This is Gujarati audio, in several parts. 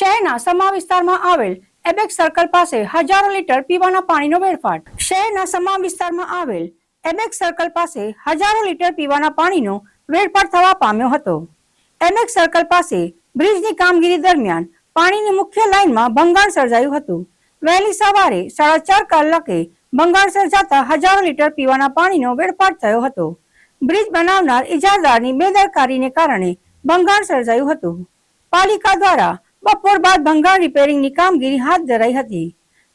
શહેરના સમા વિસ્તારમાં આવેલ એબેક સર્કલ પાસે હજારો લીટર પીવાના પાણીનો વેડફાટ. શહેરના સમા વિસ્તારમાં આવેલ એબેક સર્કલ પાસે હજારો લીટર પીવાના પાણીનો વેડફાટ થવા પામ્યો હતો. એબેક સર્કલ પાસે બ્રિજની કામગીરી દરમિયાન પાણીની મુખ્ય લાઇનમાં ભંગાણ સર્જાયું હતું. વહેલી સવારે સાડા ચાર કલાકે ભંગાણ સર્જાતા હજારો લીટર પીવાના પાણીનો વેડફાટ થયો હતો. બ્રિજ બનાવનાર ઇજારદારની બેદરકારીને કારણે ભંગાણ સર્જાયું હતું. પાલિકા દ્વારા બપોર બાદ ભંગાણ રિપેરિંગની કામગીરી હાથ ધરાઈ હતી.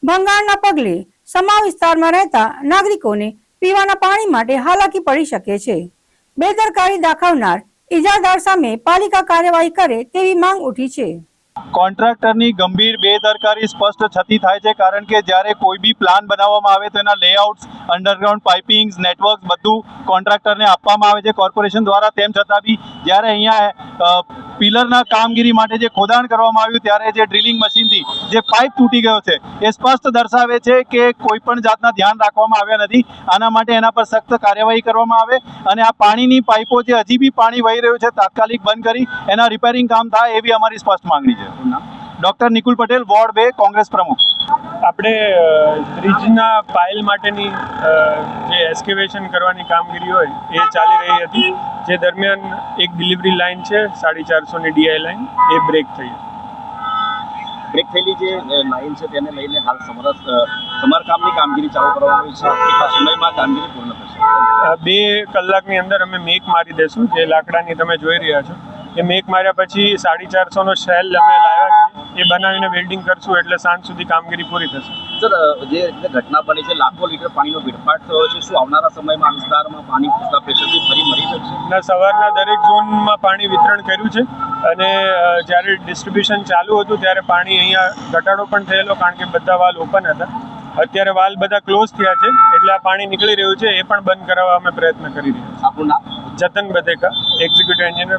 ભંગાણના પગલે સમા વિસ્તારમાં રહેતા નાગરિકોને પીવાના પાણી માટે હાલાકી પડી શકે છે. બેદરકારી દાખવનાર ઇજાદાર સામે પાલિકા કાર્યવાહી કરે તેવી માંગ ઉઠી છે. કોન્ટ્રાક્ટરની ગંભીર બેદરકારી સ્પષ્ટ થતી થાય છે કારણ કે જ્યારે કોઈ બી પ્લાન બનાવવામાં આવે તો એના લેઆઉટ્સ અંડરગ્રાઉન્ડ પાઇપિંગ્સ નેટવર્ક બધું કોન્ટ્રાક્ટરને આપવામાં આવે છે. કોર્પોરેશન દ્વારા તેમ છતાં બી જ્યારે અહીંયા પિલરના કામગીરી માટે જે ખોદાણ કરવામાં આવ્યું ત્યારે જે ડ્રિલિંગ મશીનથી જે પાઇપ તૂટી ગયો છે એ સ્પષ્ટ દર્શાવે છે કે કોઈ પણ જાતના ધ્યાન રાખવામાં આવ્યા નથી. આના માટે એના પર સખ્ત કાર્યવાહી કરવામાં આવે અને આ પાણીની પાઇપો જે હજી બી પાણી વહી રહ્યું છે તાત્કાલિક બંધ કરી એના રિપેરિંગ કામ થાય એવી અમારી સ્પષ્ટ માંગણી છે. ડોક્ટર નિકુલ પટેલ વોર્ડ બે કોંગ્રેસ પ્રમુખ. આપણે બ્રિજના પાયલ માટેની જે એસ્કેવેશન કરવાની કામગીરી હોય એ ચાલી રહી હતી. જે દરમિયાન એક ડિલિવરી લાઇન છે સાડી ચારસોની ડીઆઈ લાઇન એ બ્રેક થઈ બ્રેક થયેલી જે લાઇન છે તેને લઈને હાલ સમરસ સમારકામની કામગીરી ચાલુ કરવામાં આવી છે. સમયમાં કામગીરી પૂર્ણ થશે. બે કલાકની અંદર અમે મેક મારી દેશું જે લાકડાની તમે જોઈ રહ્યા છો. એ મેક માર્યા પછી સાડી ચારસોનો શેલ અમે લાવ્યા એ બનાવીને વેલ્ડિંગ કરશું એટલે સાંજ સુધી કામગીરી પૂરી થશે. સર જે ઘટના બની છે લાખો લીટર પાણીનો વેડફાટ થયો છે શું આવનારા સમયમાં આ વિસ્તારમાં પાણી પૂરતા પ્રેશરથી ફરી મળી શકશે? ના સવારના દરેક ઝોનમાં પાણી વિતરણ કર્યું છે અને જ્યારે ડિસ્ટ્રીબ્યુશન ચાલુ હતું ત્યારે પાણી અહીંયા ઘટાડો પણ થયેલો કારણ કે બધા વાલ ઓપન હતા. અત્યારે વાલ બધા ક્લોઝ થયા છે એટલે આ પાણી નીકળી રહ્યું છે એ પણ બંધ કરાવવા અમે પ્રયત્ન કરી રહ્યા છીએ. જતન બધેકા એક્ઝિક્યુટિવ એન્જિનિયર